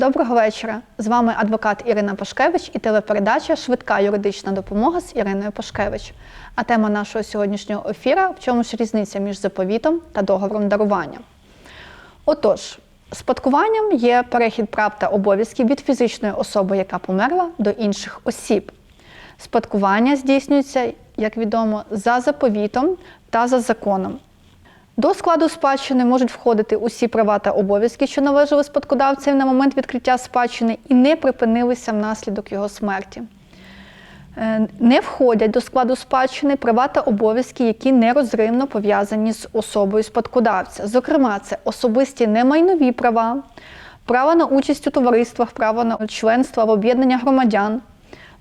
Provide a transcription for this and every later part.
Доброго вечора. З вами адвокат Ірина Пашкевич і телепередача Швидка юридична допомога з Іриною Пашкевич. А тема нашого сьогоднішнього ефіра в чому ж різниця між заповітом та договором дарування. Отож, спадкуванням є перехід прав та обов'язків від фізичної особи, яка померла, до інших осіб. Спадкування здійснюється, як відомо, за заповітом та за законом. До складу спадщини можуть входити усі права та обов'язки, що належали спадкодавцям на момент відкриття спадщини і не припинилися внаслідок його смерті. Е, Не входять до складу спадщини права та обов'язки, які нерозривно пов'язані з особою спадкодавця. Зокрема, це особисті немайнові права, право на участь у товариствах, право на членство в об'єднання громадян,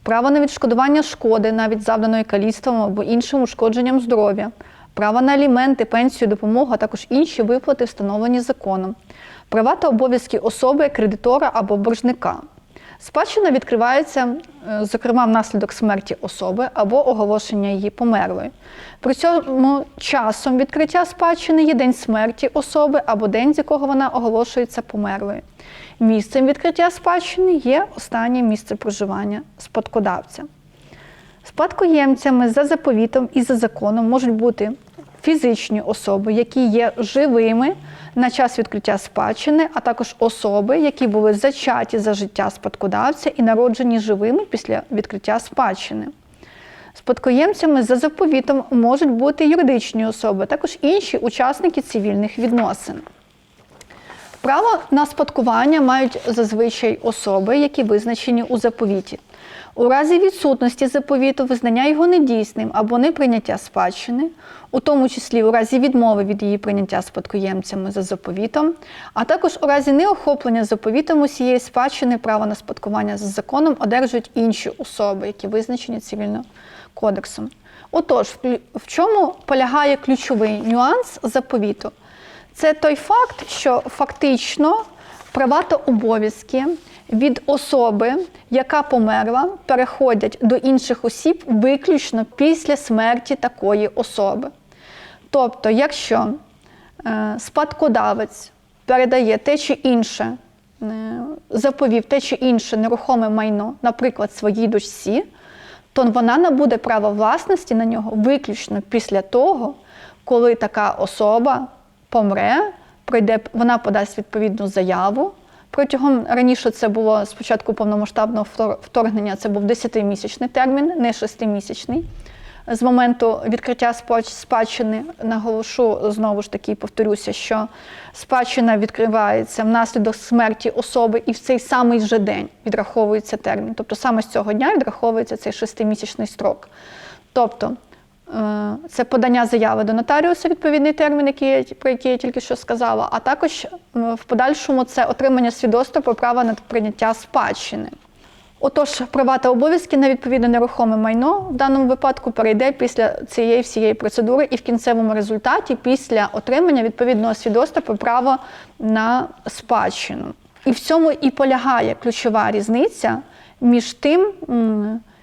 право на відшкодування шкоди, навіть завданої каліцтвом або іншим ушкодженням здоров'я, право на аліменти, пенсію, допомогу, а також інші виплати, встановлені законом, права та обов'язки особи, кредитора або боржника. Спадщина відкривається, е, зокрема, внаслідок смерті особи або оголошення її померлою. При цьому часом відкриття спадщини є день смерті особи або день, з якого вона оголошується померлою. Місцем відкриття спадщини є останнє місце проживання спадкодавця. Спадкоємцями за заповітом і за законом можуть бути фізичні особи, які є живими на час відкриття спадщини, а також особи, які були зачаті за життя спадкодавця і народжені живими після відкриття спадщини. Спадкоємцями за заповітом можуть бути юридичні особи, а також інші учасники цивільних відносин. Право на спадкування мають зазвичай особи, які визначені у заповіті. У разі відсутності заповіту визнання його недійсним або неприйняття спадщини, у тому числі у разі відмови від її прийняття спадкоємцями за заповітом, а також у разі неохоплення заповітом усієї спадщини право на спадкування за законом одержують інші особи, які визначені цивільним кодексом. Отож, в- чому полягає ключовий нюанс заповіту? Це той факт, що фактично права та обов'язки від особи, яка померла, переходять до інших осіб виключно після смерті такої особи. Тобто, якщо е, спадкодавець передає те чи інше, е, заповів те чи інше нерухоме майно, наприклад, своїй дочці, то вона набуде право власності на нього виключно після того, коли така особа помре, пройде, вона подасть відповідну заяву. Протягом раніше це було спочатку повномасштабного вторгнення, це був 10-місячний термін, не 6-місячний. З моменту відкриття спадщини наголошу знову ж таки, повторюся, що спадщина відкривається внаслідок смерті особи, і в цей самий же день відраховується термін. Тобто саме з цього дня відраховується цей шестимісячний строк. Тобто це подання заяви до нотаріуса, відповідний термін, який про який я тільки що сказала, а також е, в подальшому це отримання свідоцтва про право на прийняття спадщини. Отож, права та обов'язки на відповідне нерухоме майно в даному випадку перейде після цієї всієї процедури і в кінцевому результаті після отримання відповідного свідоцтва про право на спадщину. І в цьому і полягає ключова різниця між тим,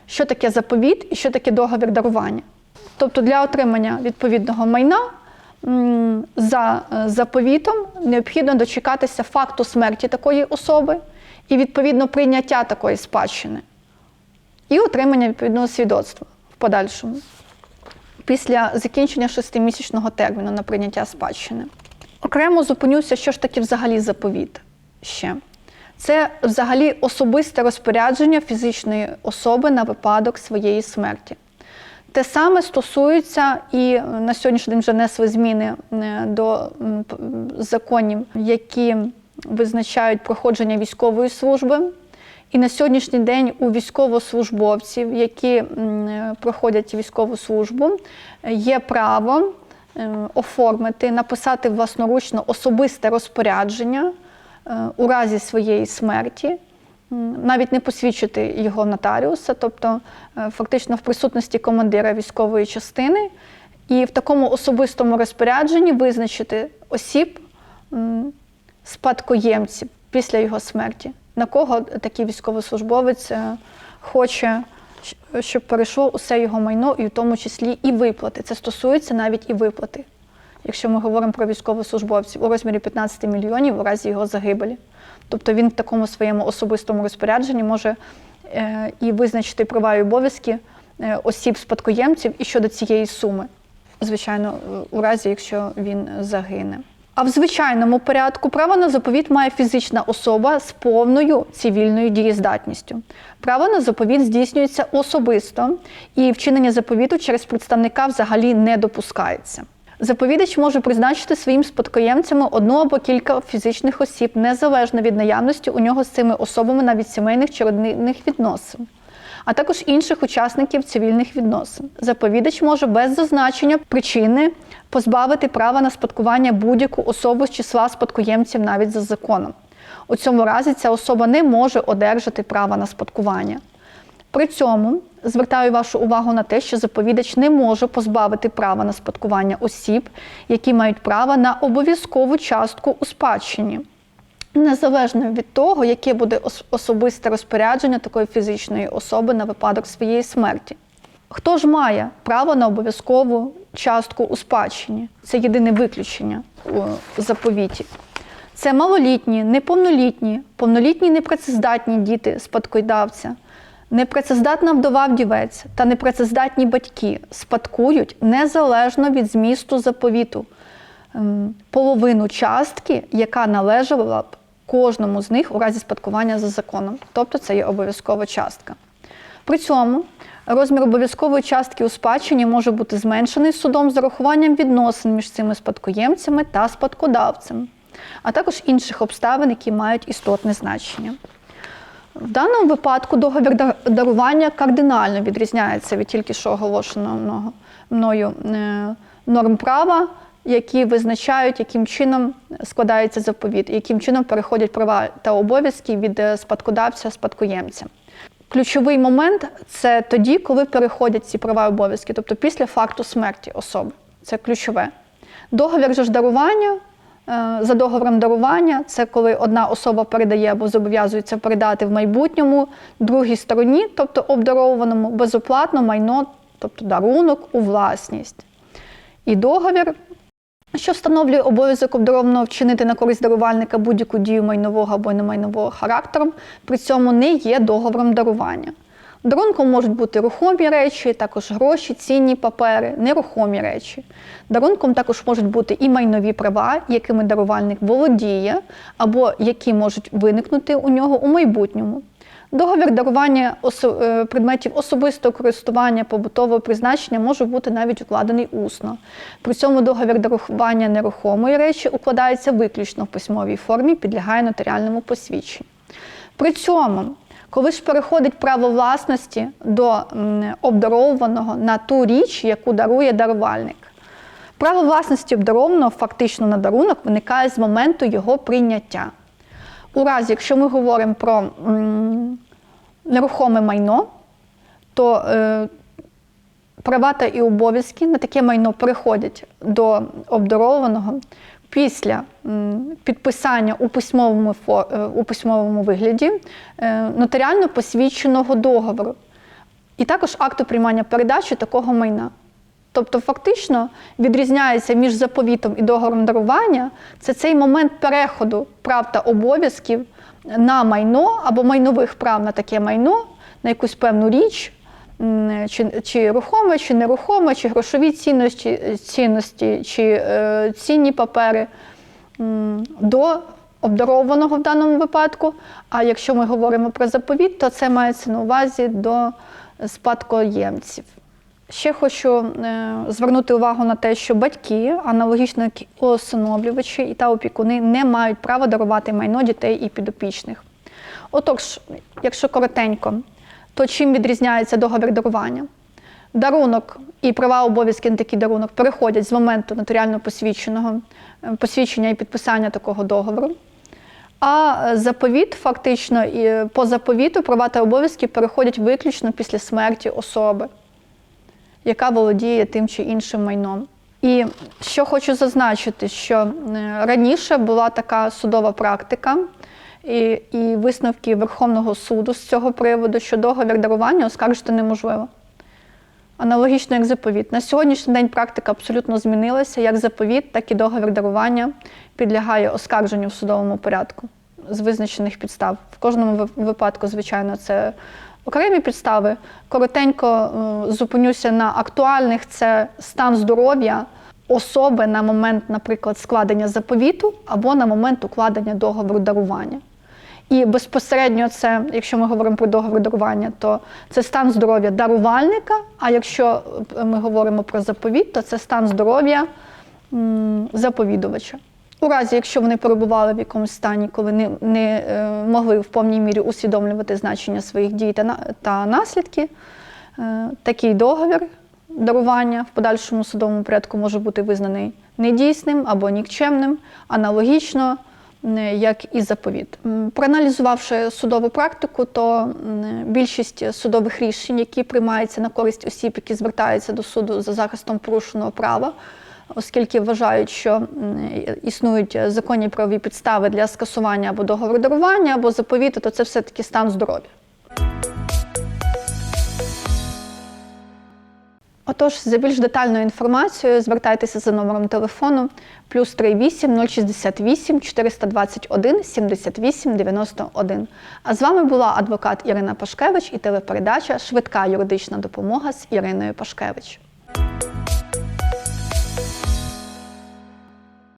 що таке заповіт і що таке договір дарування. Тобто для отримання відповідного майна за е, заповітом необхідно дочекатися факту смерті такої особи і відповідно прийняття такої спадщини, і отримання відповідного свідоцтва в подальшому після закінчення шестимісячного терміну на прийняття спадщини. Окремо зупинюся, що ж таке взагалі заповіт ще. Це взагалі особисте розпорядження фізичної особи на випадок своєї смерті. Те саме стосується і на сьогоднішній день вже несли зміни е, до законів, які визначають проходження військової служби. І на сьогоднішній день у військовослужбовців, які е, проходять військову службу, е, є право е, оформити, написати власноручно особисте розпорядження е, у разі своєї смерті, навіть не посвідчити його нотаріуса, тобто е, фактично в присутності командира військової частини, і в такому особистому розпорядженні визначити осіб, спадкоємців після його смерті, на кого такий військовослужбовець е, хоче, щоб перейшло усе його майно, і в тому числі і виплати. Це стосується навіть і виплати якщо ми говоримо про військовослужбовців, у розмірі 15 мільйонів у разі його загибелі. Тобто він в такому своєму особистому розпорядженні може е, і визначити права і обов'язки е, осіб спадкоємців і щодо цієї суми, звичайно, у разі, якщо він загине. А в звичайному порядку право на заповіт має фізична особа з повною цивільною дієздатністю. Право на заповіт здійснюється особисто, і вчинення заповіту через представника взагалі не допускається. Заповідач може призначити своїм спадкоємцями одну або кілька фізичних осіб, незалежно від наявності у нього з цими особами навіть сімейних чи родинних відносин а також інших учасників цивільних відносин. Заповідач може без зазначення причини позбавити права на спадкування будь-яку особу з числа спадкоємців навіть за законом. У цьому разі ця особа не може одержати права на спадкування. При цьому звертаю вашу увагу на те, що заповідач не може позбавити права на спадкування осіб, які мають право на обов'язкову частку у спадщині незалежно від того, яке буде особисте розпорядження такої фізичної особи на випадок своєї смерті. Хто ж має право на обов'язкову частку у спадщині? Це єдине виключення у заповіті. Це малолітні, неповнолітні, повнолітні непрацездатні діти спадкоєдавця, непрацездатна вдова вдівець та непрацездатні батьки спадкують незалежно від змісту заповіту ем, половину частки, яка належала б кожному з них у разі спадкування за законом, тобто це є обов'язкова частка. При цьому розмір обов'язкової частки у спадщині може бути зменшений судом з урахуванням відносин між цими спадкоємцями та спадкодавцем, а також інших обставин, які мають істотне значення. В даному випадку договір дарування кардинально відрізняється від тільки що оголошеного мною е, норм права які визначають, яким чином складається заповіт, яким чином переходять права та обов'язки від е, спадкодавця спадкоємця. Ключовий момент це тоді, коли переходять ці права і обов'язки, тобто після факту смерті особи. Це ключове. Договір же ж дарування. Е, за договором дарування це коли одна особа передає або зобов'язується передати в майбутньому другій стороні, тобто обдарованому безоплатно майно, тобто дарунок у власність. І договір що встановлює обов'язок обдарованого вчинити на користь дарувальника будь-яку дію майнового або немайнового характеру, при цьому не є договором дарування. Дарунком можуть бути рухомі речі, також гроші, цінні папери, нерухомі речі. Дарунком також можуть бути і майнові права, якими дарувальник володіє, або які можуть виникнути у нього у майбутньому. Договір дарування е, предметів особистого користування побутового призначення може бути навіть укладений усно. При цьому договір дарування нерухомої речі укладається виключно в письмовій формі, підлягає нотаріальному посвідченню. При цьому, коли ж переходить право власності до обдарованого на ту річ, яку дарує дарувальник, право власності обдарованого фактично на дарунок виникає з моменту його прийняття. У разі, якщо ми говоримо про нерухоме майно, то е, права та і обов'язки на таке майно переходять до обдарованого після підписання у письмовому е, у письмовому вигляді е, нотаріально посвідченого договору, і також акту приймання передачі такого майна. Тобто, фактично відрізняється між заповітом і договором дарування це цей момент переходу прав та обов'язків на майно або майнових прав на таке майно, на якусь певну річ, чи чи рухоме, чи нерухоме, чи грошові цінності, цінності чи е, цінні папери до обдарованого в даному випадку. А якщо ми говоримо про заповіт, то це мається на увазі до спадкоємців. Ще хочу е, звернути увагу на те, що батьки, аналогічно як і та опікуни, не мають права дарувати майно дітей і підопічних. Отож, якщо коротенько, то чим відрізняється договір дарування? Дарунок і права обов'язки на такий дарунок переходять з моменту нотаріально посвідченого е, посвідчення і підписання такого договору. А заповіт, фактично, і по заповіту права та обов'язки переходять виключно після смерті особи яка володіє тим чи іншим майном. І що хочу зазначити, що е, раніше була така судова практика і і висновки Верховного суду з цього приводу, що договір дарування оскаржити неможливо. Аналогічно як заповіт. На сьогоднішній день практика абсолютно змінилася. Як заповіт, так і договір дарування підлягає оскарженню в судовому порядку з визначених підстав. В кожному випадку, звичайно, це окремі підстави. Коротенько е, зупинюся на актуальних це стан здоров'я особи на момент, наприклад, складення заповіту або на момент укладення договору дарування. І безпосередньо це, якщо ми говоримо про договір дарування, то це стан здоров'я дарувальника. А якщо е, ми говоримо про заповіт, то це стан здоров'я заповідувача. У разі, якщо вони перебували в якомусь стані, коли не, не е, могли в повній мірі усвідомлювати значення своїх дій та, та наслідки, е, такий договір дарування в подальшому судовому порядку може бути визнаний недійсним або нікчемним, аналогічно як і заповіт. Проаналізувавши судову практику, то більшість судових рішень, які приймаються на користь осіб, які звертаються до суду за захистом порушеного права, оскільки вважають, що існують законні правові підстави для скасування або договору дарування, або заповіту, то це все-таки стан здоров'я. Отож, за більш детальною інформацією звертайтеся за номером телефону плюс 38 068 421 78 91. А з вами була адвокат Ірина Пашкевич і телепередача Швидка юридична допомога з Іриною Пашкевич.